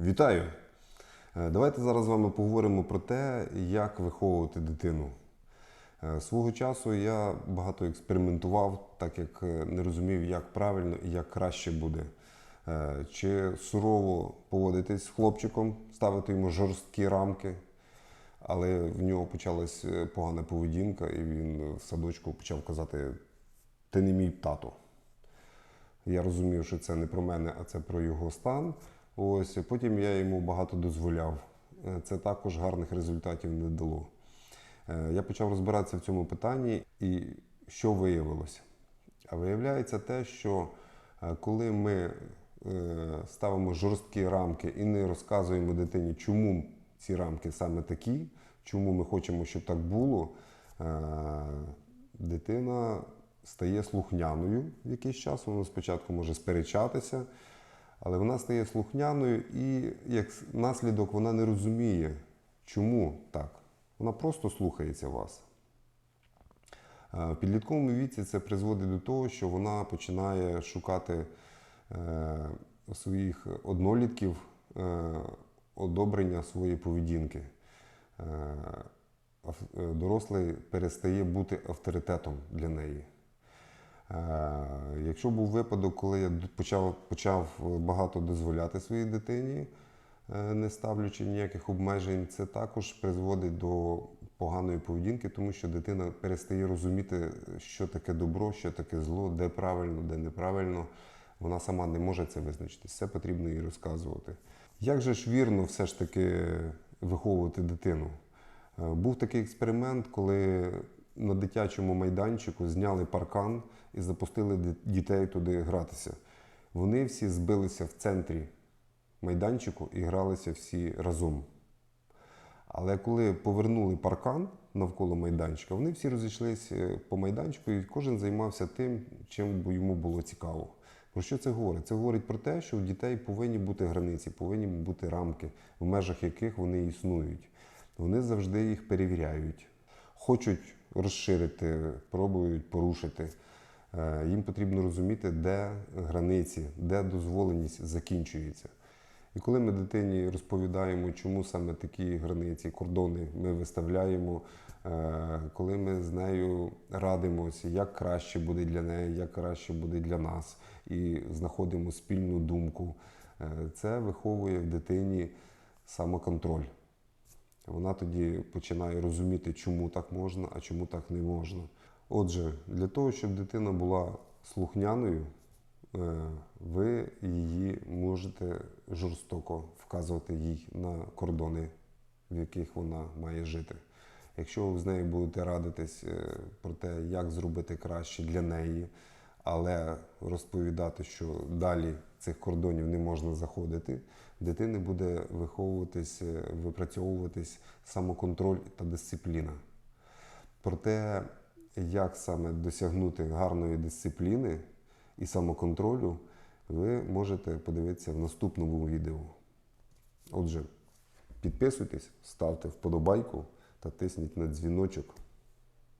Вітаю! Е, Давайте зараз з вами поговоримо про те, як виховувати дитину. Е, Свого часу я багато експериментував, так як е, не розумів, як правильно і як краще буде. Чи сурово поводитись з хлопчиком, ставити йому жорсткі рамки, але в нього почалась погана поведінка, і він в садочку почав казати: Ти не мій тато. Я розумів, що це не про мене, а це про його стан. Ось потім я йому багато дозволяв. Е, Це також гарних результатів не дало. Е, Я почав розбиратися в цьому питанні, і що виявилося? А виявляється те, що е, коли ми ставимо жорсткі рамки і не розказуємо дитині, чому ці рамки саме такі, чому ми хочемо, щоб так було, дитина стає слухняною в якийсь час. Вона спочатку може сперечатися, але вона стає слухняною і як наслідок вона не розуміє, чому так. Вона просто слухається вас. Е, В підлітковому віці це призводить до того, що вона починає шукати е, своїх однолітків е, одобрення своєї поведінки. Дорослий перестає бути авторитетом для неї. Е, Якщо був випадок, коли я почав, почав багато дозволяти своїй дитині, е, не ставлячи ніяких обмежень, це також призводить до поганої поведінки, тому що дитина перестає розуміти, що таке добро, що таке зло, де правильно, де неправильно. Вона сама не може це визначити. Все потрібно їй розказувати. Як же ж вірно все ж таки виховувати дитину? Е, Був такий експеримент, коли на дитячому майданчику зняли паркан і запустили дітей туди гратися. Вони всі збилися в центрі майданчику і гралися всі разом. Але коли повернули паркан навколо майданчика, вони всі розійшлися по майданчику, і кожен займався тим, чим йому було цікаво. Про що це говорить? Це говорить про те, що у дітей повинні бути границі, повинні бути рамки, в межах яких вони існують. Вони завжди їх перевіряють. Хочуть розширити, пробують порушити. Е, Їм потрібно розуміти, де границі, де дозволеність закінчується. І коли ми дитині розповідаємо, чому саме такі границі, кордони ми виставляємо, е, коли ми з нею радимося, як краще буде для неї, як краще буде для нас, і знаходимо спільну думку, е, це виховує в дитині самоконтроль. Вона тоді починає розуміти, чому так можна, а чому так не можна. Отже, для того, щоб дитина була слухняною, е, ви її можете жорстоко вказувати їй на кордони, в яких вона має жити. Якщо ви з нею будете радитись е, про те, як зробити краще для неї, але розповідати, що далі цих кордонів не можна заходити, дитини буде виховуватись, е, випрацьовуватись самоконтроль та дисципліна. Про те, як саме досягнути гарної дисципліни і самоконтролю, ви можете подивитися в наступному відео. Отже, підписуйтесь, ставте вподобайку та тисніть на дзвіночок,